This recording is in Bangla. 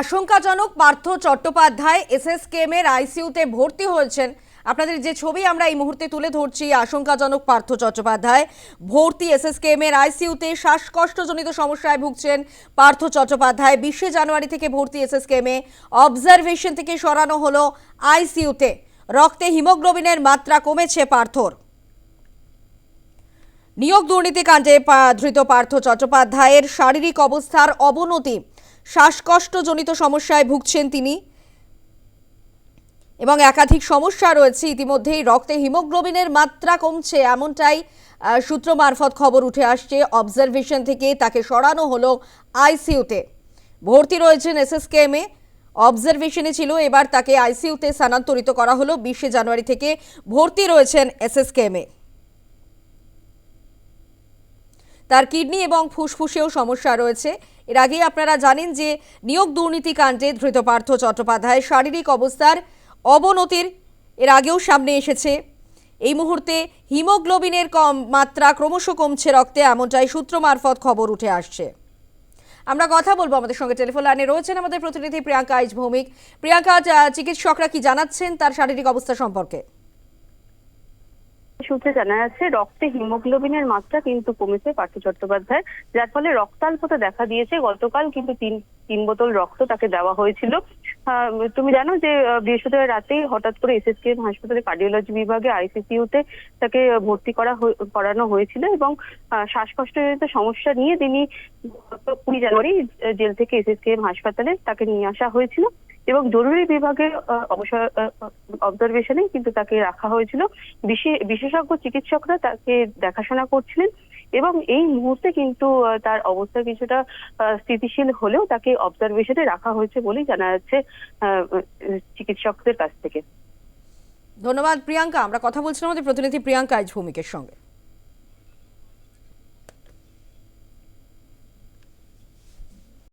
আশঙ্কাজনক পার্থ চট্টোপাধ্যায় এসএসকেএম এর আইসিইউতে ভর্তি হয়েছেন। আপনাদের যে ছবি আমরা এই মুহূর্তে তুলে ধরছি, আশঙ্কাজনক পার্থ চট্টোপাধ্যায় ভর্তি এসএসকেএম এর আইসিইউতে শ্বাসকষ্টজনিত সমস্যায় ভুগছেন পার্থ চট্টোপাধ্যায়। বিশে জানুয়ারি থেকে ভর্তি এসএসকেএম এ অবজারভেশন থেকে সরানো হলো আইসিইউতে। রক্তে হিমোগ্লোবিনের মাত্রা কমেছে পার্থর। নিয়োগ দুর্নীতিকাণ্ডে ধৃত পার্থ চট্টোপাধ্যায়ের শারীরিক অবস্থার অবনতি। শ্বাসকষ্টজনিত সমস্যায় ভুগছেন তিনি। এবং একাধিক সমস্যা রয়েছে, ইতিমধ্যেই রক্তে হিমোগ্লোবিনের মাত্রা কমছে, এমনটাই সূত্র মারফত খবর উঠে আসছে। অবজারভেশন থেকে তাকে সরানো হলো আইসিইউতে। ভর্তি রয়েছেন এসএসকেএমে অবজারভেশনে ছিল, এবার তাকে আইসিইউতে স্থানান্তরিত করা হলো। বিশে জানুয়ারি থেকে ভর্তি রয়েছেন এসএসকেএমে তার কিডনি এবং ফুসফুসেও সমস্যা রয়েছে। এর আগেই আপনারা জানেন যে নিয়োগ দুর্নীতি কাণ্ডে ধৃত পার্থ চট্টোপাধ্যায় শারীরিক অবস্থার অবনতির এর আগেও সামনে এসেছে। এই মুহূর্তে হিমোগ্লোবিনের কম মাত্রা ক্রমশ কমছে রক্তে, এমনটাই সূত্র মারফত খবর উঠে আসছে। আমরা কথা বলব আমাদের সঙ্গে টেলিফোন লাইনে রয়েছেন আমাদের প্রতিনিধি প্রিয়াঙ্কা আইচ ভৌমিক প্রিয়াঙ্কা চিকিৎসকরা কি জানাচ্ছেন তার শারীরিক অবস্থা সম্পর্কে? সূত্রে জানা যাচ্ছে, রক্তে হিমোগ্লোবিনের মাত্রা কিন্তু কমেছে পার্থ চট্টোপাধ্যায় যার ফলে রক্তাল্পতা দেখা দিয়েছে। গতকাল কিন্তু তিন তিন বোতল রক্ত তাকে দেওয়া হয়েছিল। তুমি জানো যে বৃহস্পতিবার রাতেই হঠাৎ করে এসএসকেএম হাসপাতালে কার্ডিওলজি বিভাগে আইসিসিউতে তাকে ভর্তি করা করানো হয়েছিল এবং শ্বাসকষ্টজনিত সমস্যা নিয়ে তিনি কুড়ি জানুয়ারি জেল থেকে এসএসকেএম হাসপাতালে তাকে নিয়ে আসা হয়েছিল। এবং জরুরি বিভাগে অবসর অবজারভেশনে কিন্তু তাকে রাখা হয়েছিল। বিশে- বিশেষজ্ঞ চিকিৎসকরা তাকে দেখাশোনা করছিলেন এবং এই মুহূর্তে কিন্তু তার অবস্থা কিছুটা স্থিতিশীল হলেও তাকে অবজারভেশনে রাখা হয়েছে বলেই জানা যাচ্ছে চিকিৎসকদের কাছ থেকে। ধন্যবাদ, প্রিয়াঙ্কা। আমরা কথা বলছিলাম আমাদের প্রতিনিধি প্রিয়াঙ্কা আইচ ভৌমিকের সঙ্গে।